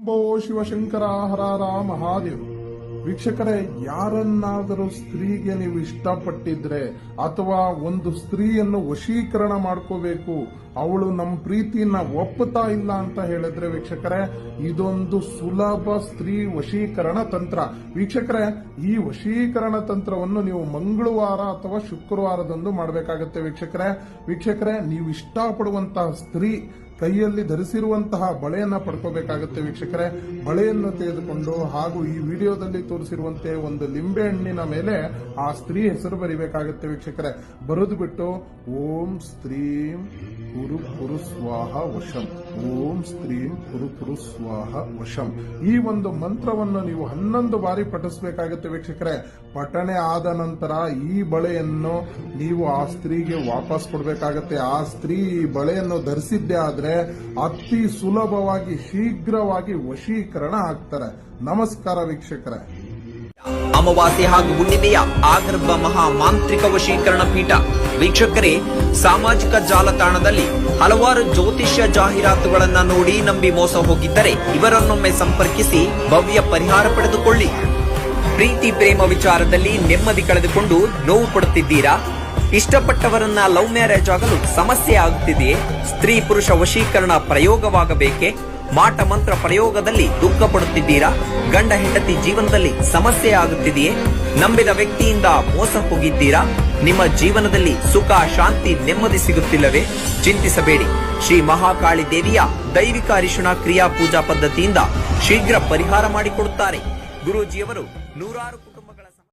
ಶಂಭೋ ಶಿವಶಂಕರ ಹರಾರ ಮಹಾದೇವ್. ವೀಕ್ಷಕರೇ, ಯಾರನ್ನಾದರೂ ಸ್ತ್ರೀಗೆ ನೀವು ಇಷ್ಟಪಟ್ಟಿದ್ರೆ ಅಥವಾ ಒಂದು ಸ್ತ್ರೀಯನ್ನು ವಶೀಕರಣ ಮಾಡ್ಕೋಬೇಕು, ಅವಳು ನಮ್ಮ ಪ್ರೀತಿಯನ್ನ ಒಪ್ಪುತ್ತಾ ಇಲ್ಲ ಅಂತ ಹೇಳಿದ್ರೆ ವೀಕ್ಷಕರೇ, ಇದೊಂದು ಸುಲಭ ಸ್ತ್ರೀ ವಶೀಕರಣ ತಂತ್ರ. ವೀಕ್ಷಕರೇ, ಈ ವಶೀಕರಣ ತಂತ್ರವನ್ನು ನೀವು ಮಂಗಳವಾರ ಅಥವಾ ಶುಕ್ರವಾರದಂದು ಮಾಡಬೇಕಾಗುತ್ತೆ ವೀಕ್ಷಕರೇ. ವೀಕ್ಷಕರೇ, ನೀವು ಇಷ್ಟಪಡುವಂತಹ ಸ್ತ್ರೀ ಕೈಯಲ್ಲಿ ಧರಿಸಿರುವಂತಹ ಬಳೆಯನ್ನ ಪಡ್ಕೋಬೇಕಾಗುತ್ತೆ ವೀಕ್ಷಕರೇ. ಬಳೆಯನ್ನು ತೆಗೆದುಕೊಂಡು ಹಾಗೂ ಈ ವಿಡಿಯೋದಲ್ಲಿ ತೋರಿಸಿರುವಂತೆ ಒಂದು ಲಿಂಬೆ ಹಣ್ಣಿನ ಮೇಲೆ ಆ ಸ್ತ್ರೀ ಹೆಸರು ಬರಿಬೇಕಾಗುತ್ತೆ ವೀಕ್ಷಕರೇ. ಬರೆದು ಬಿಟ್ಟು, ಓಂ ಸ್ತ್ರೀಂ ಕುರು ಕುರು ಸ್ವಾಹ ವಶಂ. ಓಂ ಸ್ತ್ರೀಂ ಕುರು ಕುರು ಸ್ವಾಹ ವಶಂ. ಈ ಒಂದು ಮಂತ್ರವನ್ನು ನೀವು ಹನ್ನೊಂದು ಬಾರಿ ಪಠಿಸಬೇಕಾಗುತ್ತೆ ವೀಕ್ಷಕರೇ. ಪಠಣೆ ಆದ ನಂತರ ಈ ಬಳೆಯನ್ನು ನೀವು ಆ ಸ್ತ್ರೀಗೆ ವಾಪಸ್ ಕೊಡಬೇಕಾಗತ್ತೆ. ಆ ಸ್ತ್ರೀ ಈ ಬಳೆಯನ್ನು ಧರಿಸಿದ್ದೇ ಆದ್ರೆ ಅತಿ ಸುಲಭವಾಗಿ ಶೀಘ್ರವಾಗಿ ವಶೀಕರಣ ಆಗ್ತಾರೆ. ನಮಸ್ಕಾರ ವೀಕ್ಷಕರೇ. ಅಮಾವಾಸ್ಯೆ ಹಾಗೂ ಹುಣ್ಣಿಮೆಯ ಆಗರ್ಭ ಮಹಾ ಮಾಂತ್ರಿಕ ವಶೀಕರಣ ಪೀಠ. ವೀಕ್ಷಕರೇ, ಸಾಮಾಜಿಕ ಜಾಲತಾಣದಲ್ಲಿ ಹಲವಾರು ಜ್ಯೋತಿಷ್ಯ ಜಾಹೀರಾತುಗಳನ್ನ ನೋಡಿ ನಂಬಿ ಮೋಸ ಹೋಗಿದ್ದರೆ ಇವರನ್ನೊಮ್ಮೆ ಸಂಪರ್ಕಿಸಿ ಭವ್ಯ ಪರಿಹಾರ ಪಡೆದುಕೊಳ್ಳಿ. ಪ್ರೀತಿ ಪ್ರೇಮ ವಿಚಾರದಲ್ಲಿ ನೆಮ್ಮದಿ ಕಳೆದುಕೊಂಡು ನೋವು ಪಡುತ್ತಿದ್ದೀರಾ ಇಷ್ಟಪಟ್ಟವರನ್ನ ಲವ್ ಮ್ಯಾರೇಜ್ ಆಗಲು ಸಮಸ್ಯೆ ಆಗುತ್ತಿದೆಯೇ? ಸ್ತ್ರೀ ಪುರುಷ ವಶೀಕರಣ ಪ್ರಯೋಗವಾಗಬೇಕೆ? ಮಾಟ ಮಂತ್ರ ಪ್ರಯೋಗದಲ್ಲಿ ದುಃಖ ಪಡುತ್ತಿದ್ದೀರಾ ಗಂಡ ಹೆಂಡತಿ ಜೀವನದಲ್ಲಿ ಸಮಸ್ಯೆ ಆಗುತ್ತಿದೆಯೇ? ನಂಬಿದ ವ್ಯಕ್ತಿಯಿಂದ ಮೋಸ ಹೋಗಿದ್ದೀರಾ? ನಿಮ್ಮ ಜೀವನದಲ್ಲಿ ಸುಖ, ಶಾಂತಿ, ನೆಮ್ಮದಿ ಸಿಗುತ್ತಿಲ್ಲವೇ? ಚಿಂತಿಸಬೇಡಿ. ಶ್ರೀ ಮಹಾಕಾಳಿ ದೇವಿಯ ದೈವಿಕ ಅರಿಶುಣ ಕ್ರಿಯಾ ಪೂಜಾ ಪದ್ಧತಿಯಿಂದ ಶೀಘ್ರ ಪರಿಹಾರ ಮಾಡಿಕೊಡುತ್ತಾರೆ. ಗುರೂಜಿಯವರು ನೂರಾರು